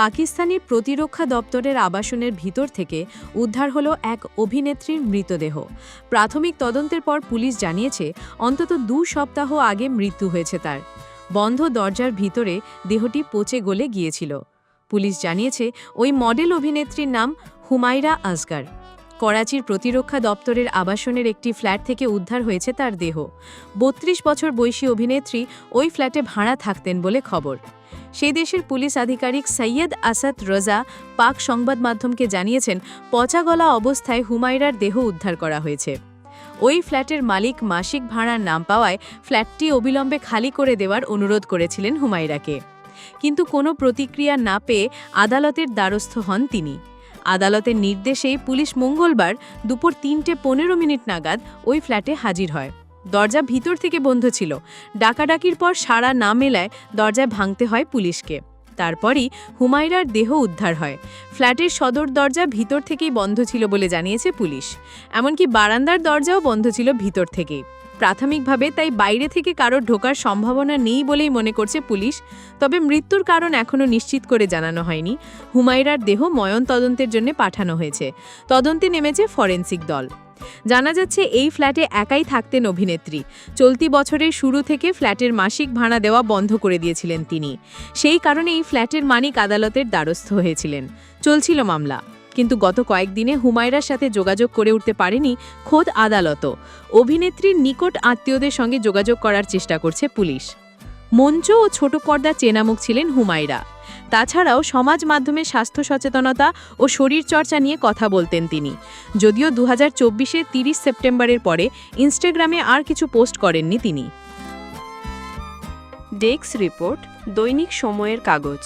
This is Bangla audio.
পাকিস্তানি প্রতিরক্ষা দপ্তরের আবাসনের ভিতর থেকে উদ্ধার হলো এক অভিনেত্রীর মৃতদেহ। প্রাথমিক তদন্তের পর পুলিশ জানিয়েছে, অন্তত দু সপ্তাহ আগে মৃত্যু হয়েছে তার। বন্ধ দরজার ভিতরে দেহটি পচে গলে গিয়েছিল। পুলিশ জানিয়েছে, ওই মডেল অভিনেত্রীর নাম হুমায়রা আজগার। করাচির প্রতিরক্ষা দপ্তরের আবাসনের একটি ফ্ল্যাট থেকে উদ্ধার হয়েছে তার দেহ। বত্রিশ বছর বয়সী অভিনেত্রী ওই ফ্ল্যাটে ভাড়া থাকতেন বলে খবর। সেই দেশের পুলিশ আধিকারিক সৈয়দ আসাদ রজা পাক সংবাদ মাধ্যমকে জানিয়েছেন পচা গলা অবস্থায় হুমায়রার দেহ উদ্ধার করা হয়েছে। ওই ফ্ল্যাটের মালিক মাসিক ভাড়ার নাম পাওয়ায় ফ্ল্যাটটি অবিলম্বে খালি করে দেওয়ার অনুরোধ করেছিলেন হুমায়রাকে। কিন্তু কোনো প্রতিক্রিয়া না পেয়ে আদালতের দ্বারস্থ হন তিনি। আদালতের নির্দেশেই পুলিশ মঙ্গলবার দুপুর তিনটে পনেরো মিনিট নাগাদ ওই ফ্ল্যাটে হাজির হয়। দরজা ভিতর থেকে বন্ধ ছিল। ডাকাডাকির পর সাড়া না মেলায় দরজায় ভাঙতে হয় পুলিশকে। তারপরই হুমায়রার দেহ উদ্ধার হয়। ফ্ল্যাটের সদর দরজা ভিতর থেকেই বন্ধ ছিল বলে জানিয়েছে পুলিশ। এমনকি বারান্দার দরজাও বন্ধ ছিল ভিতর থেকেই প্রাথমিকভাবে তাই বাইরে থেকে কারোর ঢোকার সম্ভাবনা নেই বলেই মনে করছে পুলিশ। তবে মৃত্যুর কারণ এখনও নিশ্চিত করে জানানো হয়নি। হুমায়রার দেহ ময়ন তদন্তের জন্য পাঠানো হয়েছে। তদন্তে নেমেছে ফরেন্সিক দল। জানা যাচ্ছে এই ফ্ল্যাটে একাই থাকতেন অভিনেত্রী। চলতি বছরের শুরু থেকে ফ্ল্যাটের মাসিক ভাড়া দেওয়া বন্ধ করে দিয়েছিলেন তিনি। সেই কারণে এই ফ্ল্যাটের মালিক আদালতের দ্বারস্থ হয়েছিলেন। চলছিল মামলা। কিন্তু গত কয়েকদিনে হুমায়রার সাথে যোগাযোগ করে উঠতে পারেনি খোদ আদালতও অভিনেত্রীর নিকট আত্মীয়দের সঙ্গে যোগাযোগ করার চেষ্টা করছে পুলিশ। মঞ্চ ও ছোট পর্দা চেনামুখ ছিলেন হুমায়রা। তাছাড়াও সমাজ মাধ্যমে স্বাস্থ্য সচেতনতা ও শরীরচর্চা নিয়ে কথা বলতেন তিনি। যদিও দু হাজার চব্বিশে তিরিশ সেপ্টেম্বরের পরে ইনস্টাগ্রামে আর কিছু পোস্ট করেননি তিনি। ডেক্স রিপোর্ট, দৈনিক সময়ের কাগজ।